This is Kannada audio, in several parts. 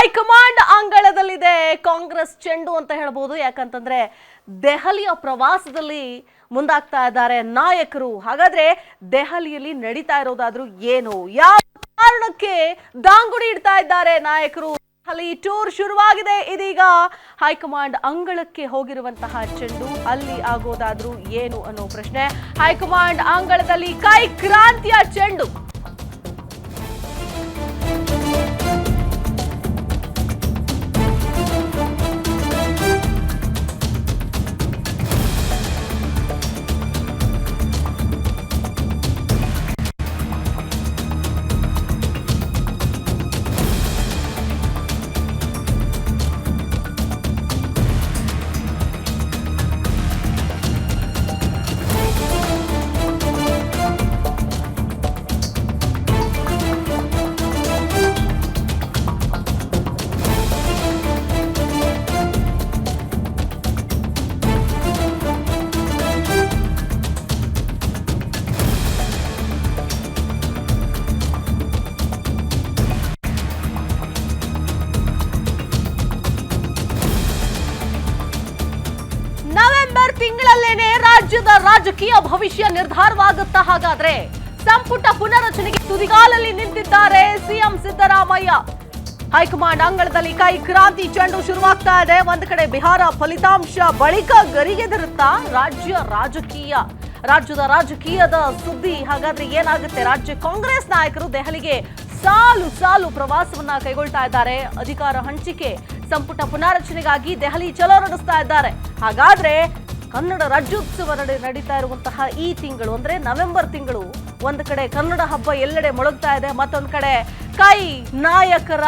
ಹೈಕಮಾಂಡ್ ಅಂಗಳದಲ್ಲಿದೆ. ಕಾಂಗ್ರೆಸ್ ಚೆಂಡು ಅಂತ ಹೇಳ್ಬೋದು. ಯಾಕಂತಂದ್ರೆ ದೆಹಲಿಯ ಪ್ರವಾಸದಲ್ಲಿ ಮುಂದಾಗ್ತಾ ಇದ್ದಾರೆ ನಾಯಕರು. ಹಾಗಾದ್ರೆ ದೆಹಲಿಯಲ್ಲಿ ನಡೀತಾ ಇರೋದಾದ್ರೂ ಏನು? ಯಾವ ಕಾರಣಕ್ಕೆ ದಾಂಗುಡಿ ಇಡ್ತಾ ಇದ್ದಾರೆ ನಾಯಕರು? ಅಲ್ಲಿ ಟೂರ್ ಶುರುವಾಗಿದೆ. ಇದೀಗ ಹೈಕಮಾಂಡ್ ಅಂಗಳಕ್ಕೆ ಹೋಗಿರುವಂತಹ ಚೆಂಡು ಅಲ್ಲಿ ಆಗೋದಾದ್ರೂ ಏನು ಅನ್ನೋ ಪ್ರಶ್ನೆ. ಹೈಕಮಾಂಡ್ ಅಂಗಳದಲ್ಲಿ ಕೈ ಕ್ರಾಂತಿಯ ಚೆಂಡು. ತಿಂಗಳಲ್ಲೇನೆ ರಾಜ್ಯದ ರಾಜಕೀಯ ಭವಿಷ್ಯ ನಿರ್ಧಾರವಾಗುತ್ತಾ ಹಾಗಾದ್ರೆ ಸಂಪುಟ ಪುನರಚನೆಗೆ ತುದಿಗಾಲಲ್ಲಿ ನಿಂತಿದ್ದಾರೆ ಸಿಎಂ ಸಿದ್ದರಾಮಯ್ಯ. ಹೈಕಮಾಂಡ್ ಅಂಗಳದಲ್ಲಿ ಕೈ ಕ್ರಾಂತಿ ಚೆಂಡು ಶುರುವಾಗ್ತಾ ಇದೆ. ಒಂದು ಕಡೆ ಬಿಹಾರ ಫಲಿತಾಂಶ ಬಳಿಕ ಗರಿಗೆದರುತ್ತಾ ರಾಜ್ಯ ರಾಜಕೀಯ. ರಾಜ್ಯದ ರಾಜಕೀಯದ ಸುದ್ದಿ ಹಾಗಾದ್ರೆ ಏನಾಗುತ್ತೆ? ರಾಜ್ಯ ಕಾಂಗ್ರೆಸ್ ನಾಯಕರು ದೆಹಲಿಗೆ ಸಾಲು ಸಾಲು ಪ್ರವಾಸವನ್ನ ಕೈಗೊಳ್ತಾ ಇದ್ದಾರೆ. ಅಧಿಕಾರ ಹಂಚಿಕೆ, ಸಂಪುಟ ಪುನಾರಚನೆಗಾಗಿ ದೆಹಲಿ ಚಲೋ ನಡೆಸ್ತಾ ಇದ್ದಾರೆ. ಹಾಗಾದ್ರೆ ಕನ್ನಡ ರಾಜ್ಯೋತ್ಸವ ನಡೆ ನಡೀತಾ ಇರುವಂತಹ ಈ ತಿಂಗಳು ಅಂದ್ರೆ ನವೆಂಬರ್ ತಿಂಗಳು. ಒಂದ್ ಕಡೆ ಕನ್ನಡ ಹಬ್ಬ ಎಲ್ಲೆಡೆ ಮೊಳಗ್ತಾ ಇದೆ, ಮತ್ತೊಂದ್ ಕಡೆ ಕೈ ನಾಯಕರ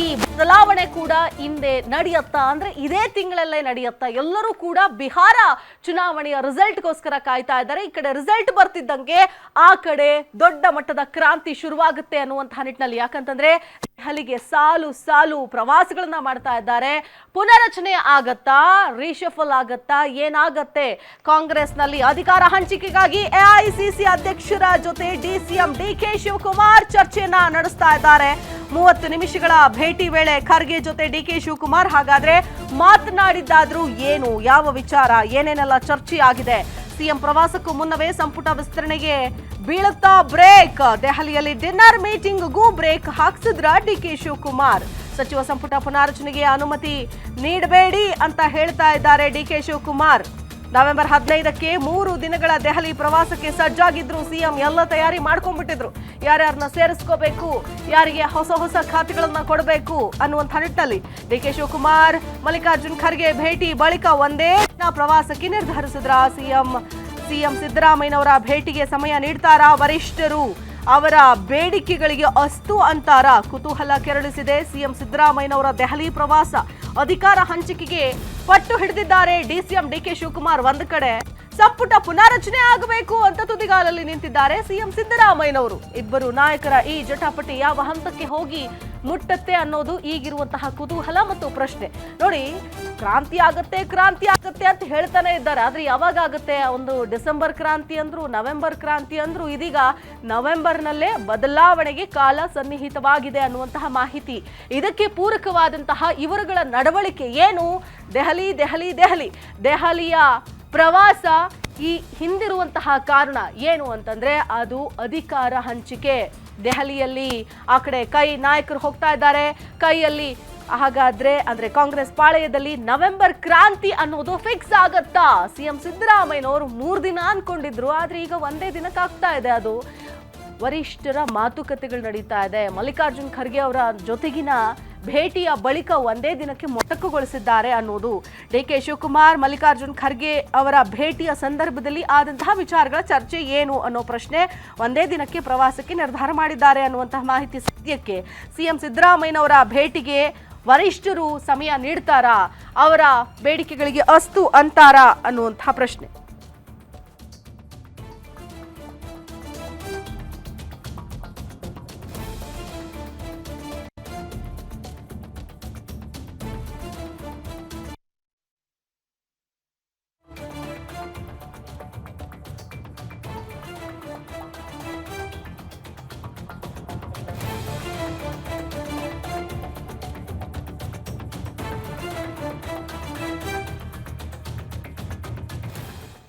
ಈ ಬದಲಾವಣೆ ಕೂಡ ಹಿಂದೆ ನಡೆಯತ್ತಾ, ಅಂದ್ರೆ ಇದೇ ತಿಂಗಳಲ್ಲೇ ನಡೆಯತ್ತಾ, ಎಲ್ಲರೂ ಕೂಡ ಬಿಹಾರ ಚುನಾವಣೆಯ ರಿಸಲ್ಟ್ಗೋಸ್ಕರ ಕಾಯ್ತಾ ಇದ್ದಾರೆ. ಈ ಕಡೆ ರಿಸಲ್ಟ್ ಬರ್ತಿದ್ದಂಗೆ ಆ ಕಡೆ ದೊಡ್ಡ ಮಟ್ಟದ ಕ್ರಾಂತಿ ಶುರುವಾಗುತ್ತೆ ಅನ್ನುವಂತಹ ನಿಟ್ಟಿನಲ್ಲಿ. ಯಾಕಂತಂದ್ರೆ ದೆಹಲಿಗೆ ಸಾಲು ಸಾಲು ಪ್ರವಾಸಗಳನ್ನ ಮಾಡ್ತಾ ಇದ್ದಾರೆ. ಪುನರಚನೆ ಆಗತ್ತಾ? ರಿಶಫಲ್ ಆಗತ್ತಾ? ಏನಾಗತ್ತೆ? ಕಾಂಗ್ರೆಸ್ನಲ್ಲಿ ಅಧಿಕಾರ ಹಂಚಿಕೆಗಾಗಿ ಎಐಸಿಸಿ ಅಧ್ಯಕ್ಷರ ಜೊತೆ ಡಿಸಿಎಂ ಡಿ ಕೆ ಶಿವಕುಮಾರ್ ಚರ್ಚೆಯನ್ನ ನಡೆಸ್ತಾ ಇದ್ದಾರೆ. ಮೂವತ್ತು ನಿಮಿಷಗಳ ಭೇಟಿ ವೇಳೆ ಖರ್ಗೆ ಜೊತೆ ಡಿ ಕೆ ಶಿವಕುಮಾರ್. ಹಾಗಾದ್ರೆ ಮಾತನಾಡಿದ್ದಾದ್ರೂ ಏನು? ಯಾವ ವಿಚಾರ? ಏನೇನೆಲ್ಲ ಚರ್ಚೆ ಆಗಿದೆ? ಸಿಎಂ ಪ್ರವಾಸಕ್ಕೂ ಮುನ್ನವೇ ಸಂಪುಟ ವಿಸ್ತರಣೆಗೆ ಬೀಳುತ್ತಾ ಬ್ರೇಕ್? ದೆಹಲಿಯಲ್ಲಿ ಡಿನ್ನರ್ ಮೀಟಿಂಗ್ಗೂ ಬ್ರೇಕ್ ಹಾಕ್ಸಿದ್ರ ಡಿ ಕೆ ಶಿವಕುಮಾರ್? ಸಚಿವ ಸಂಪುಟ ಪುನಾರಚನೆಗೆ ಅನುಮತಿ ನೀಡಬೇಡಿ ಅಂತ ಹೇಳ್ತಾ ಇದ್ದಾರೆ ಡಿ ಕೆ ಶಿವಕುಮಾರ್. ನವೆಂಬರ್ ಹದಿನೈದಕ್ಕೆ ಮೂರು ದಿನಗಳ ದೆಹಲಿ ಪ್ರವಾಸಕ್ಕೆ ಸಜ್ಜಾಗಿದ್ರು ಸಿಎಂ. ಎಲ್ಲ ತಯಾರಿ ಮಾಡ್ಕೊಂಡ್ಬಿಟ್ಟಿದ್ರು. ಯಾರ್ಯಾರನ್ನ ಸೇರಿಸ್ಕೋಬೇಕು, ಯಾರಿಗೆ ಹೊಸ ಹೊಸ ಖಾತೆಗಳನ್ನ ಕೊಡಬೇಕು ಅನ್ನುವಂಥ ನಿಟ್ಟಿನಲ್ಲಿ ಡಿ ಕೆ ಶಿವಕುಮಾರ್, ಮಲ್ಲಿಕಾರ್ಜುನ್ ಖರ್ಗೆ ಭೇಟಿ ಬಳಿಕ ಒಂದೇ ದಿನ ಪ್ರವಾಸಕ್ಕೆ ನಿರ್ಧರಿಸಿದ್ರ ಸಿಎಂ. ಸಿಎಂ ಸಿದ್ದರಾಮಯ್ಯನವರ ಭೇಟಿಗೆ ಸಮಯ ನೀಡ್ತಾರಾ ವರಿಷ್ಠರು? ಅವರ ಬೇಡಿಕೆಗಳಿಗೆ ಅಸ್ತು ಅಂತಾರ ಕುತೂಹಲ ಕೆರಳಿಸಿದೆ ಸಿಎಂ ಸಿದ್ದರಾಮಯ್ಯನವರ ದೆಹಲಿ ಪ್ರವಾಸ. ಅಧಿಕಾರ ಹಂಚಿಕೆಗೆ ಪಟ್ಟು ಹಿಡಿದಿದ್ದಾರೆ ಡಿಸಿಎಂ ಡಿಕೆ ಶಿವಕುಮಾರ್. ಒಂದ್ ಕಡೆ ಸಂಪುಟ ಪುನಾರಚನೆ ಆಗಬೇಕು ಅಂತ ತುದಿಗಾಲಲ್ಲಿ ನಿಂತಿದ್ದಾರೆ ಸಿಎಂ ಸಿದ್ದರಾಮಯ್ಯನವರು. ಇಬ್ಬರು ನಾಯಕರ ಈ ಜಟಾಪಟಿ ಯಾವ ಹಂತಕ್ಕೆ ಹೋಗಿ ಮುಟ್ಟತ್ತೆ ಅನ್ನೋದು ಈಗಿರುವಂತಹ ಕುತೂಹಲ ಮತ್ತು ಪ್ರಶ್ನೆ. ನೋಡಿ, ಕ್ರಾಂತಿ ಆಗತ್ತೆ ಕ್ರಾಂತಿ ಆಗತ್ತೆ ಅಂತ ಹೇಳ್ತಾನೆ ಇದ್ದಾರೆ. ಆದ್ರೆ ಯಾವಾಗ ಆಗುತ್ತೆ? ಒಂದು ಡಿಸೆಂಬರ್ ಕ್ರಾಂತಿ ಅಂದ್ರು, ನವೆಂಬರ್ ಕ್ರಾಂತಿ ಅಂದ್ರು, ಇದೀಗ ನವೆಂಬರ್ನಲ್ಲೇ ಬದಲಾವಣೆಗೆ ಕಾಲ ಸನ್ನಿಹಿತವಾಗಿದೆ ಅನ್ನುವಂತಹ ಮಾಹಿತಿ. ಇದಕ್ಕೆ ಪೂರಕವಾದಂತಹ ಇವರುಗಳ ನಡವಳಿಕೆ ಏನು? ದೆಹಲಿ ದೆಹಲಿ ದೆಹಲಿ. ದೆಹಲಿಯ ಪ್ರವಾಸ ಈ ಹಿಂದಿರುವಂತಹ ಕಾರಣ ಏನು ಅಂತಂದ್ರೆ, ಅದು ಅಧಿಕಾರ ಹಂಚಿಕೆ. ದೆಹಲಿಯಲ್ಲಿ ಆ ಕಡೆ ಕೈ ನಾಯಕರು ಹೋಗ್ತಾ ಇದ್ದಾರೆ. ಕೈಯಲ್ಲಿ ಹಾಗಾದ್ರೆ ಅಂದ್ರೆ ಕಾಂಗ್ರೆಸ್ ಪಾಳೆಯದಲ್ಲಿ ನವೆಂಬರ್ ಕ್ರಾಂತಿ ಅನ್ನೋದು ಫಿಕ್ಸ್ ಆಗತ್ತಾ? ಸಿಎಂ ಸಿದ್ದರಾಮಯ್ಯನವರು ಮೂರ್ ದಿನ ಅನ್ಕೊಂಡಿದ್ರು, ಆದ್ರೆ ಈಗ ಒಂದೇ ದಿನಕ್ಕೆ ಆಗ್ತಾ ಇದೆ ಅದು. ವರಿಷ್ಠರ ಮಾತುಕತೆಗಳು ನಡೀತಾ ಇದೆ. ಮಲ್ಲಿಕಾರ್ಜುನ್ ಖರ್ಗೆ ಅವರ ಜೊತೆಗಿನ ಭೇಟಿಯ ಬಳಿಕ ಒಂದೇ ದಿನಕ್ಕೆ ಮೊಟಕುಗೊಳಿಸಿದ್ದಾರೆ ಅನ್ನೋದು ಡಿ ಕೆ ಶಿವಕುಮಾರ್, ಮಲ್ಲಿಕಾರ್ಜುನ್ ಖರ್ಗೆ ಅವರ ಭೇಟಿಯ ಸಂದರ್ಭದಲ್ಲಿ ಆದಂತಹ ವಿಚಾರಗಳ ಚರ್ಚೆ ಏನು ಅನ್ನೋ ಪ್ರಶ್ನೆ ಒಂದೇ ದಿನಕ್ಕೆ ಪ್ರವಾಸಕ್ಕೆ ನಿರ್ಧಾರ ಮಾಡಿದ್ದಾರೆ ಅನ್ನುವಂತಹ ಮಾಹಿತಿ ಸದ್ಯಕ್ಕೆ. ಸಿಎಂ ಸಿದ್ದರಾಮಯ್ಯನವರ ಭೇಟಿಗೆ ವರಿಷ್ಠರು ಸಮಯ ನೀಡ್ತಾರಾ? ಅವರ ಬೇಡಿಕೆಗಳಿಗೆ ಅಸ್ತು ಅಂತಾರಾ ಅನ್ನುವಂತಹ ಪ್ರಶ್ನೆ.